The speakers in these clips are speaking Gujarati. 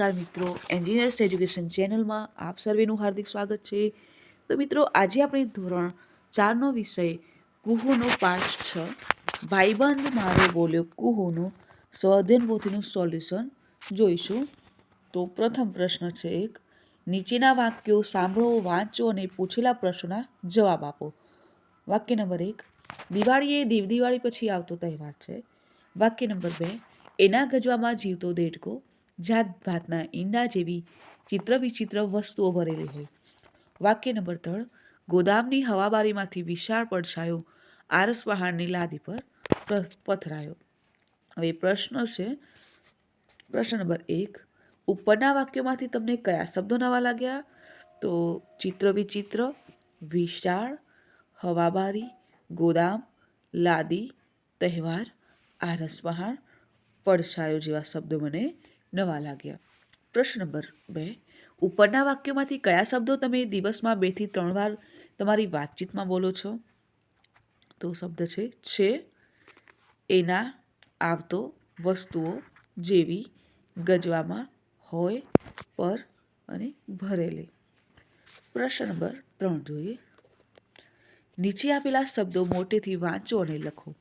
નમસ્કાર મિત્રો એન્જિનિયર્સ એજ્યુકેશન ચેનલમાં આપ સર્વેનું હાર્દિક સ્વાગત છે. તો મિત્રો, આજે આપણે ધોરણ ચારનો વિષય કુહુનો પાઠ છ. ભાઈબંધ મારો બોલ્યો, કુહોનો સ્વધન પોથીનું સોલ્યુશન જોઈશું. તો પ્રથમ પ્રશ્ન છે એક, નીચેના વાક્યો સાંભળો, વાંચો અને પૂછેલા પ્રશ્નોના જવાબ આપો. વાક્ય નંબર એક, દિવાળી એ દેવ દિવાળી પછી આવતો તહેવાર છે. વાક્ય નંબર બે, એના ગજવામાં જીવતો દેડકો જાત ભાતના ઈંડા જેવી ચિત્ર વિચિત્ર વસ્તુઓ ભરેલી હોય. વાક્ય નંબર ત્રણ, ગોદામની હવાબારીમાંથી વિશાળ પડછાયો આરસ પહાડની લાદી પર પથરાયો. હવે પ્રશ્ન છે, પ્રશ્ન નંબર એક, ઉપરના વાક્યોમાંથી તમને કયા શબ્દો નવા લાગ્યા? તો ચિત્ર વિચિત્ર વિશાળ, હવાબારી, ગોદામ, લાદી, તહેવાર, આરસ પહાડ પડછાયો જેવા શબ્દો મને નવા લાગ્યા. પ્રશ્ન નંબર બે. ઉપરના વાક્યોમાંથી કયા શબ્દો તમે દિવસમાં બેથી ત્રણ વાર તમારી વાતચીતમાં બોલો છો? તો શબ્દ છે છે, એના, આવતો, વસ્તુઓ, જેવી, ગજવામાં, હોય, પર અને ભરેલી. પ્રશ્ન નંબર ત્રણ જોઈએ. નીચે આપેલા શબ્દો મોટેથી વાંચો અને લખો.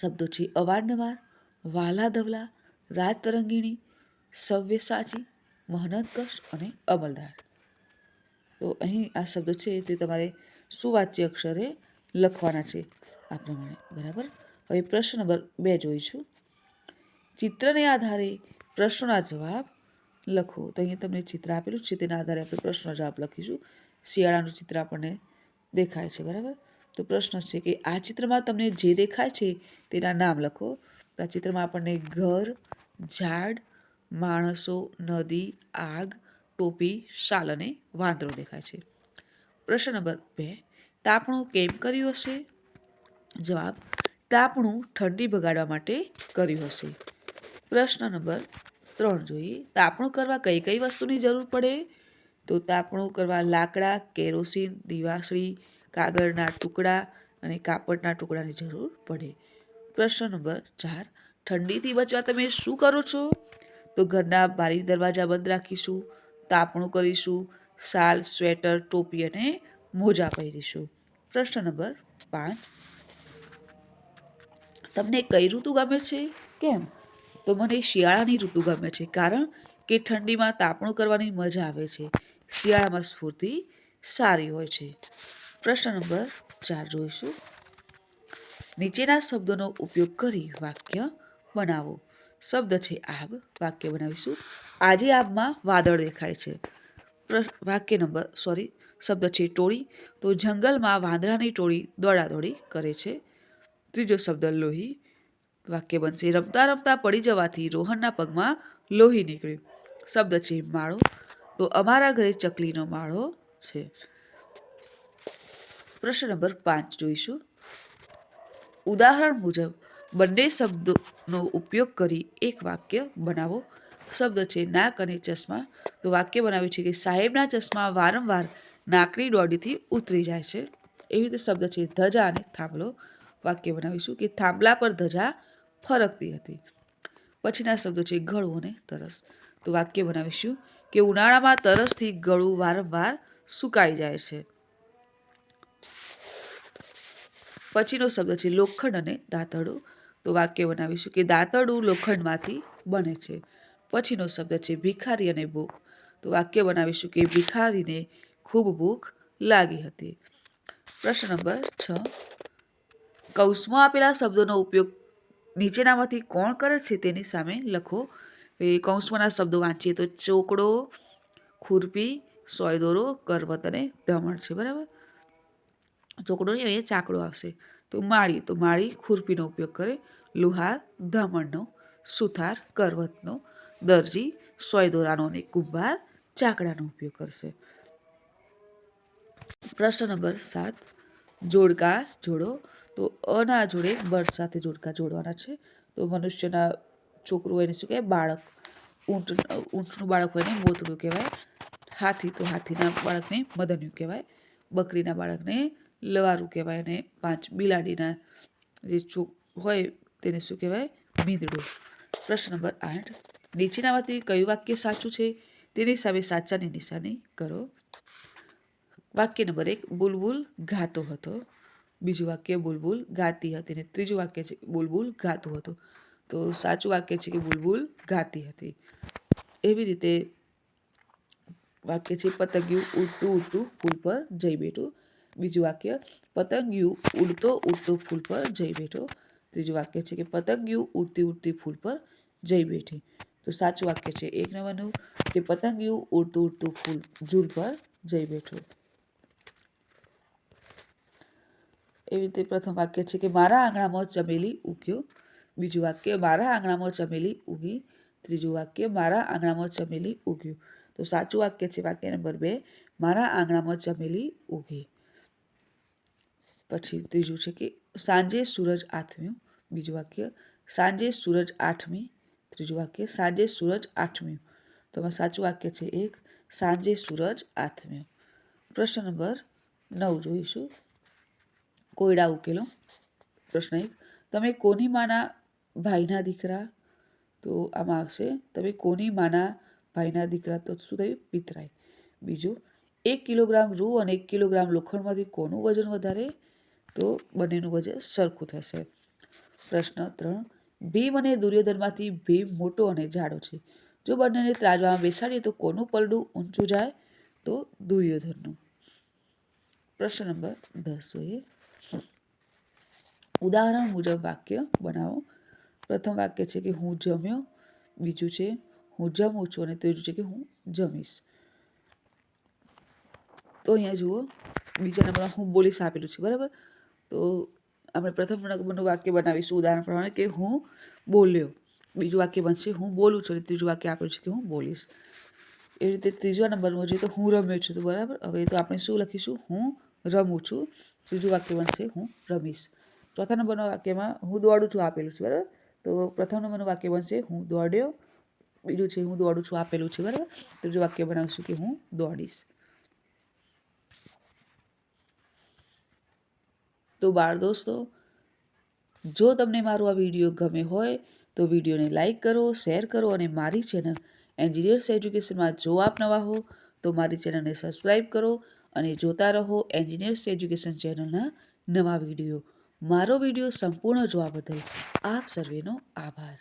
શબ્દો છે અવારનવાર, વાલા ધવલા રાજ તરંગીણી સવ્યસાચી મહનતકશ અને અમલદાર. તો અહીં આ શબ્દ છે તે તમારે સુવાચ્ય અક્ષરે લખવાના છે આ પ્રમાણે. બરાબર? હવે પ્રશ્ન નંબર બે જોઈશું ચિત્રને આધારે પ્રશ્નોના જવાબ લખો. તો અહીં તમને ચિત્ર આપેલું છે, તેના આધારે આપણે પ્રશ્નનો જવાબ લખીશું. શિયાળાનું ચિત્ર આપણને દેખાય છે, બરાબર? તો પ્રશ્ન છે કે આ ચિત્રમાં તમને જે દેખાય છે તેના નામ લખો. તો આ ચિત્રમાં આપણને ઘર, ઝાડ, માણસો, નદી, આગ, ટોપી, શાલ અને વાંદરો દેખાય છે. પ્રશ્ન નંબર બે, તાપણું કેમ કર્યું હશે? જવાબ, તાપણું ઠંડી ભગાડવા માટે કર્યું હશે. પ્રશ્ન નંબર ત્રણ જોઈએ, તાપણું કરવા કઈ કઈ વસ્તુની જરૂર પડે? તો તાપણું કરવા લાકડા, કેરોસીન, દિવાસળી, કાગળના ટુકડા અને કાપડના ટુકડાની જરૂર પડે. પ્રશ્ન નંબર ચાર, ઠંડીથી બચવા તમે શું કરો છો? તો ઘરના બારી દરવાજા બંધ રાખીશું, તાપણું કરીશું શાલ સ્વેટર, ટોપી અને મોજા પહેરીશું. પ્રશ્ન નંબર પાંચ, તમને કઈ ઋતુ ગમે છે? કેમ? તો મને શિયાળાની ઋતુ ગમે છે, કારણ કે ઠંડીમાં તાપણું કરવાની મજા આવે છે. શિયાળામાં સ્ફૂર્તિ સારી હોય છે. પ્રશ્ન નંબર ચાર જોઈશું. નીચેના શબ્દોનો ઉપયોગ કરી વાક્ય બનાવો. શબ્દ છે આબ, વાક્ય બનાવીશું. આજે આબમાં વાદળ દેખાય છે. વાક્ય નંબર સોરી શબ્દ છે ટોળી. તો જંગલમાં વાંદરાની ટોળી દોડાદોડી કરે છે. ત્રીજો શબ્દ, લોહી. વાક્ય બનશે, રમતા રમતા પડી જવાથી રોહનના પગમાં લોહી નીકળ્યું. શબ્દ છે માળો. તો અમારા ઘરે ચકલીનો માળો છે. પ્રશ્ન નંબર પાંચ જોઈશું. ઉદાહરણ મુજબ, બંને શબ્દોનો ઉપયોગ કરી એક વાક્ય બનાવો. શબ્દ છે નાક અને ચશ્મા. તો વાક્ય બનાવ્યું છે કે સાહેબના ચશ્મા વારંવાર નાકની ડોડીથી ઉતરી જાય છે. એવી રીતે શબ્દ છે ધજા અને થાંભલો. વાક્ય બનાવીશું કે થાંભલા પર ધજા ફરકતી હતી. પછીના શબ્દો છે ગળું અને તરસ. તો વાક્ય બનાવીશું કે ઉનાળામાં તરસથી ગળું વારંવાર સુકાઈ જાય છે. પછીનો શબ્દ છે લોખંડ અને દાંતરડું તો વાક્ય બનાવીશું કે દાંતડું લોખંડમાંથી બને છે. પછીનો શબ્દ છે ભિખારી અને ભૂખ. તો વાક્ય બનાવીશું કે ભિખારીને ખૂબ ભૂખ લાગી હતી. પ્રશ્ન નંબર છ. કૌંસમાં આપેલા શબ્દોનો ઉપયોગ નીચેનામાંથી કોણ કરે છે તેની સામે લખો. એ કૌંસમાંના શબ્દો વાંચીએ તો ચોકડો, ખુરપી, સોયદોરો, કરવત અને ધમણ છે, બરાબર? ચોકડો નહીં, અહીંયા ચાકડો આવશે. તો માળી તો માળી ખુરપીનો ઉપયોગ કરે. લુહાર, ધામણનો, સુથાર, કરવતનો, દરજી, સોયદોરાનો અને કુંભાર ચાકડાનો ઉપયોગ કરશે. પ્રશ્ન નંબર સાત. જોડકા, જોડો. તો અના જોડે બળ સાથે જોડકા જોડવાના છે. તો મનુષ્યના છોકરું હોય એને શું કહેવાય? બાળક. ઊંટ, ઊંટનું બાળક હોય ને મોતડું કહેવાય. હાથી, તો હાથીના બાળકને મદન્યું કહેવાય. બકરીના બાળકને લવારું કહેવાય અને પાંચ બિલાડીના જે ચો હોય તેને શું કહેવાય? મીંદડું. પ્રશ્ન નંબર આઠ. નીચેનામાંથી કયું વાક્ય સાચું છે? તેની સામે સાચાની નિશાની કરો. વાક્ય નંબર એક, બુલબુલ ગાતો હતો. બીજું વાક્ય, બુલબુલ ગાતી હતી અને ત્રીજું વાક્ય છે, બુલબુલ ગાતું હતું. તો સાચું વાક્ય છે કે બુલબુલ ગાતી હતી. એવી રીતે વાક્ય છે, પતંગિયું ઉડતું ઉડતું ફૂલ પર જઈ બેઠું. બીજું વાક્ય, પતંગિયું ઉડતો ઉડતો ફૂલ પર જઈ બેઠો. ત્રીજું વાક્ય છે કે, પતંગિયું ઉડતી ઉડતી ફૂલ પર જઈ બેઠી. તો સાચું વાક્ય છે, એક નંબરનું કે પતંગિયું ઉડતું ઉડતું ફૂલ ઝૂલ પર જઈ બેઠો. એવી રીતે પ્રથમ વાક્ય છે કે, મારા આંગણામાં ચમેલી ઉગ્યો. બીજું વાક્ય, મારા આંગણામાં ચમેલી ઉગી. ત્રીજું વાક્ય, મારા આંગણામાં ચમેલી ઉગ્યું. તો સાચું વાક્ય છે વાક્ય નંબર બે, મારા આંગણામાં ચમેલી ઉગી. પછી ત્રીજું છે કે સાંજે સૂરજ આથમ્યો, બીજું વાક્ય, સાંજે સૂરજ આઠમી, ત્રીજું વાક્ય, સાંજે સૂરજ આઠમ્યું તો એમાં સાચું વાક્ય છે એક, સાંજે સૂરજ આથમ્યો. પ્રશ્ન નંબર નવ જોઈશું. કોયડા ઉકેલો. પ્રશ્ન એક, તમે કોની માના ભાઈના દીકરા? તો આમાં આવશે, તમે કોની માના ભાઈના દીકરા? તો શું થયું? પિતરાય બીજું, એક કિલોગ્રામ રૂ અને એક કિલોગ્રામ લોખંડમાંથી કોનું વજન વધારે? તો બંનેનું વજન સરખું થશે. પ્રશ્ન ત્રણ. ભીમ અને દુર્યોધનમાંથી ભીમ મોટો અને જાડો છે. જો બંનેને ત્રાજવામાં બેસાડીએ તો કોનું પલડું ઊંચું જાય? તો દુર્યોધનનું. પ્રશ્ન નંબર દસ. જોઈએ. ઉદાહરણ મુજબ વાક્ય બનાવો. પ્રથમ વાક્ય છે કે હું જમ્યો, બીજું છે હું જમું છું અને ત્રીજું છે કે હું જમીશ. તો અહીંયા જુઓ, બીજા નંબરમાં હું બોલીશ આપેલું છે, બરાબર? તો આપણે પ્રથમ નંબરનું વાક્ય બનાવીશું. ઉદાહરણ પ્રમાણે કે હું બોલ્યો. બીજું વાક્ય બનશે, હું બોલું છું. અને ત્રીજું વાક્ય આપ્યું છે કે હું બોલીશ. એ રીતે ત્રીજા નંબરમાં જોઈએ તો હું રમ્યો છું. તો બરાબર? હવે તો આપણે શું લખીશું? હું રમું છું. ત્રીજું વાક્ય બનશે, હું રમીશ. ચોથા નંબરના વાક્યમાં હું દોડું છું આપેલું છે. બરાબર? તો પ્રથમ નંબરનું વાક્ય બનશે, હું દોડ્યો. બીજું છે, હું દોડું છું આપેલું છે. બરાબર? ત્રીજું વાક્ય બનાવીશું કે હું દોડીશ. તો બાળ દોસ્તો, જો તમને મારો આ વીડિયો ગમે હોય, તો વિડીયોને લાઈક કરો શેર કરો અને મારી ચેનલ એન્જિનિયર્સ એજ્યુકેશનમાં જો આપ નવા હો, તો મારી ચેનલને સબસ્ક્રાઈબ કરો અને જોતા રહો એન્જિનિયર્સ એજ્યુકેશન ચેનલના નવા વીડિયો મારો વીડિયો સંપૂર્ણ જોવા બદલ આપ સર્વેનો આભાર.